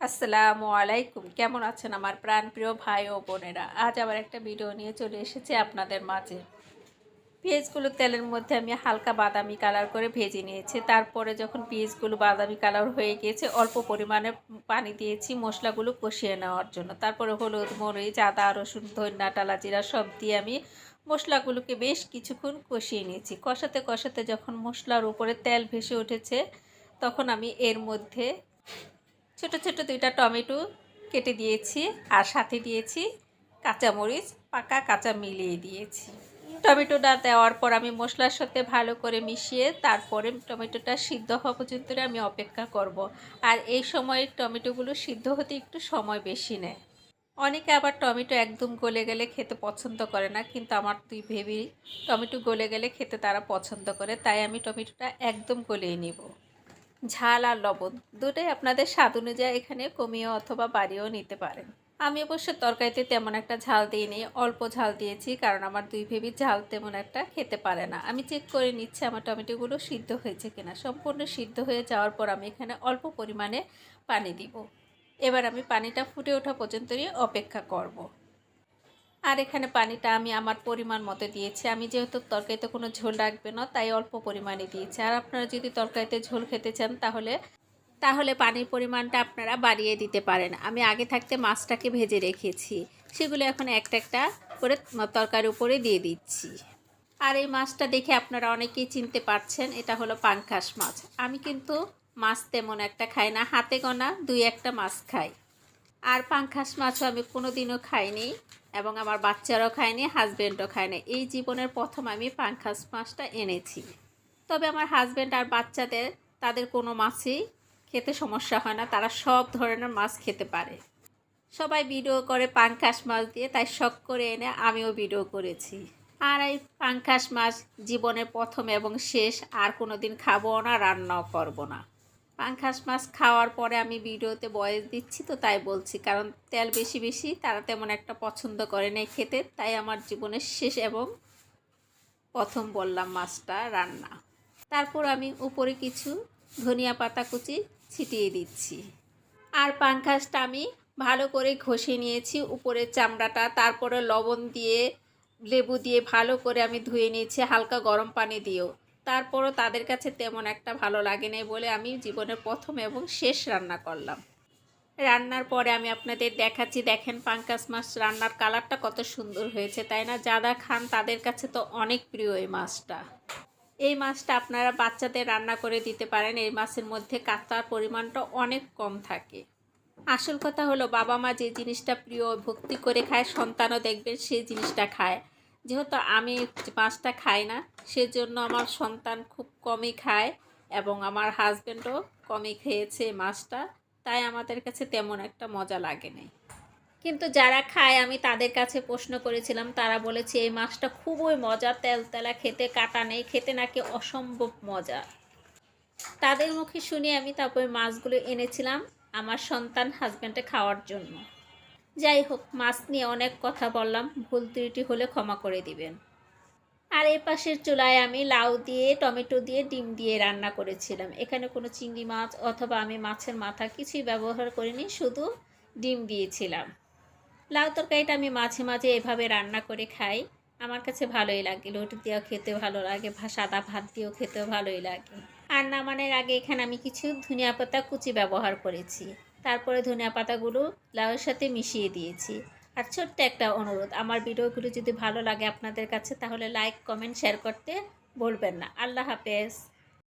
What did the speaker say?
আসসালামু আলাইকুম। কেমন আছেন আমার প্রাণপ্রিয় ভাই ও বোনেরা? আজ আবার একটা ভিডিও নিয়ে চলে এসেছি আপনাদের মাঝে। পেঁয়াজগুলো তেলের মধ্যে আমি হালকা বাদামি কালার করে ভেজে নিয়েছি। তারপরে যখন পেঁয়াজগুলো বাদামি কালার হয়ে গিয়েছে, অল্প পরিমাণে পানি দিয়েছি মশলাগুলো কষিয়ে নেওয়ার জন্য। তারপরে হলুদ, মরিচ, আদা, রসুন, ধন্যা, টালা জিরা সব দিয়ে আমি মশলাগুলোকে বেশ কিছুক্ষণ কষিয়ে নিয়েছি। কষাতে কষাতে যখন মশলার উপরে তেল ভেসে উঠেছে, তখন আমি এর মধ্যে ছোট ছোট দুইটা টমেটো কেটে দিয়েছি আর সাথে দিয়েছি কাঁচামরিচ, পাকা কাঁচা মিলিয়ে দিয়েছি। টমেটোটা দেওয়ার পর আমি মশলার সাথে ভালো করে মিশিয়ে তারপরে টমেটোটা সিদ্ধ হওয়া পর্যন্ত আমি অপেক্ষা করব। আর এই সময় টমেটোগুলো সিদ্ধ হতে একটু সময় বেশি নেয়। অনেকে আবার টমেটো একদম গলে গেলে খেতে পছন্দ করে না, কিন্তু আমার তুই ভেবি টমেটো গলে গেলে খেতে তারা পছন্দ করে, তাই আমি টমেটোটা একদম গলিয়ে নিব। ঝাল আর লবণ দুটোই আপনাদের স্বাদ অনুযায়ী এখানে কমিয়েও অথবা বাড়িয়েও নিতে পারেন। আমি অবশ্য তরকারিতে তেমন একটা ঝাল দিইনি, অল্প ঝাল দিয়েছি কারণ আমার দুই ভেবি ঝাল তেমন একটা খেতে পারে না। আমি চেক করে নিচ্ছি আমার টমেটোগুলো সিদ্ধ হয়েছে কিনা। সম্পূর্ণ সিদ্ধ হয়ে যাওয়ার পর আমি এখানে অল্প পরিমাণে পানি দিব। এবার আমি পানিটা ফুটে ওঠা পর্যন্তই অপেক্ষা করব। আর এখানে পানিটা আমি আমার পরিমাণ মতো দিয়েছি। আমি যেহেতু তরকারিতে কোনো ঝোল রাখবে না, তাই অল্প পরিমাণে দিয়েছি। আর আপনারা যদি তরকারিতে ঝোল খেতে চান, তাহলে তাহলে পানির পরিমাণটা আপনারা বাড়িয়ে দিতে পারেন। আমি আগে থাকতে মাছটাকে ভেজে রেখেছি। সেগুলো এখন একটা একটা করে তরকারির উপরে দিয়ে দিচ্ছি। আর এই মাছটা দেখে আপনারা অনেকেই চিনতে পারছেন, এটা হলো পাঙ্কাশ মাছ। আমি কিন্তু মাছ তেমন একটা খাই না, হাতে গোনা দুই একটা মাছ খাই। আর পাঙ্খাস মাছও আমি কোনো দিনও খাইনি। এবং আমার বাচ্চারাও খায়নি হাজব্যান্ডও খায়নি। এই জীবনের প্রথম আমি পাঙ্খাস মাছটা এনেছি। তবে আমার হাজব্যান্ড আর বাচ্চাদের, তাদের কোনো মাছই খেতে সমস্যা হয় না। তারা সব ধরনের মাছ খেতে পারে। সবাই ভিডিও করে পাঙ্খাস মাছ দিয়ে, তাই শখ করে এনে আমিও ভিডিও করেছি। আর এই পাঙ্খাস মাছ জীবনের প্রথম এবং শেষ, আর কোনো দিন খাব না, রান্নাও করব না। পাঙ্খাস মাছ খাওয়ার পরে আমি ভিডিওতে বয়স দিচ্ছি তো তাই বলছি, কারণ তেল বেশি বেশি তারা তেমন একটা পছন্দ করে নেই খেতে, তাই আমার জীবনের শেষ এবং প্রথম বললাম মাছটা রান্না। তারপর আমি উপরে কিছু ধনিয়া পাতা কুচি ছিটিয়ে দিচ্ছি। আর পাঙ্খাসটা আমি ভালো করে ঘষে নিয়েছি, উপরের চামড়াটা, তারপরে লবণ দিয়ে লেবু দিয়ে ভালো করে আমি ধুয়ে নিয়েছি, হালকা গরম পানি দিয়েও। তারপরও তাদের কাছে তেমন একটা ভালো লাগে নাই বলে আমি জীবনের প্রথম এবং শেষ রান্না করলাম। রান্নার পরে আমি আপনাদের দেখাচ্ছি, দেখেন পাঙ্কাস মাছ রান্নার কালারটা কত সুন্দর হয়েছে, তাই না? যারা খান তাদের কাছে তো অনেক প্রিয় এই মাছটা। এই মাছটা আপনারা বাচ্চাদের রান্না করে দিতে পারেন, এই মাছের মধ্যে কাঁচার পরিমাণটা অনেক কম থাকে। আসল কথা হলো, বাবা মা যে জিনিসটা প্রিয়, ভক্তি করে খায়, সন্তানও দেখবেন সেই জিনিসটা খায়। যেহেতু আমি মাছটা খাই না, সেজন্য আমার সন্তান খুব কমই খায় এবং আমার হাজব্যান্ডও কমই খেয়েছে মাছটা, তাই আমাদের কাছে তেমন একটা মজা লাগে নাই কিন্তু যারা খায়, আমি তাদের কাছে প্রশ্ন করেছিলাম, তারা বলেছে, এই মাছটা খুবই মজা তেল তেলা খেতে কাটা নেই, খেতে নাকি অসম্ভব মজা। তাদের মুখে শুনে আমি তারপরে মাছগুলো এনেছিলাম আমার সন্তান হাজব্যান্ডে খাওয়ার জন্য। যাই হোক মাছ নিয়ে অনেক কথা বললাম। ভুল ত্রুটি হলে ক্ষমা করে দিবেন। আর এই পাশের চুলায় আমি লাউ দিয়ে, টমেটো দিয়ে, ডিম দিয়ে রান্না করেছিলাম। এখানে কোনো চিংড়ি মাছ অথবা আমি মাছের মাথা কিছুই ব্যবহার করিনি, শুধু ডিম দিয়েছিলাম। লাউ তরকারিটা আমি মাঝে মাঝে এভাবে রান্না করে খাই। আমার কাছে ভালোই লাগে। রুটি দিয়েও খেতে ভালো লাগে সাদা ভাত দিয়েও খেতেও ভালোই লাগে। আর নামানের আগে এখানে আমি কিছু ধনিয়া পাতা কুচি ব্যবহার করেছি। তারপরে ধনিয়া পাতাগুলো লাউয়ের সাথে মিশিয়ে দিয়েছি। আর ছোট্ট একটা অনুরোধ, আমার ভিডিওগুলো যদি ভালো লাগে আপনাদের কাছে, তাহলে লাইক কমেন্ট শেয়ার করতে বলবেন না। আল্লাহ হাফেজ।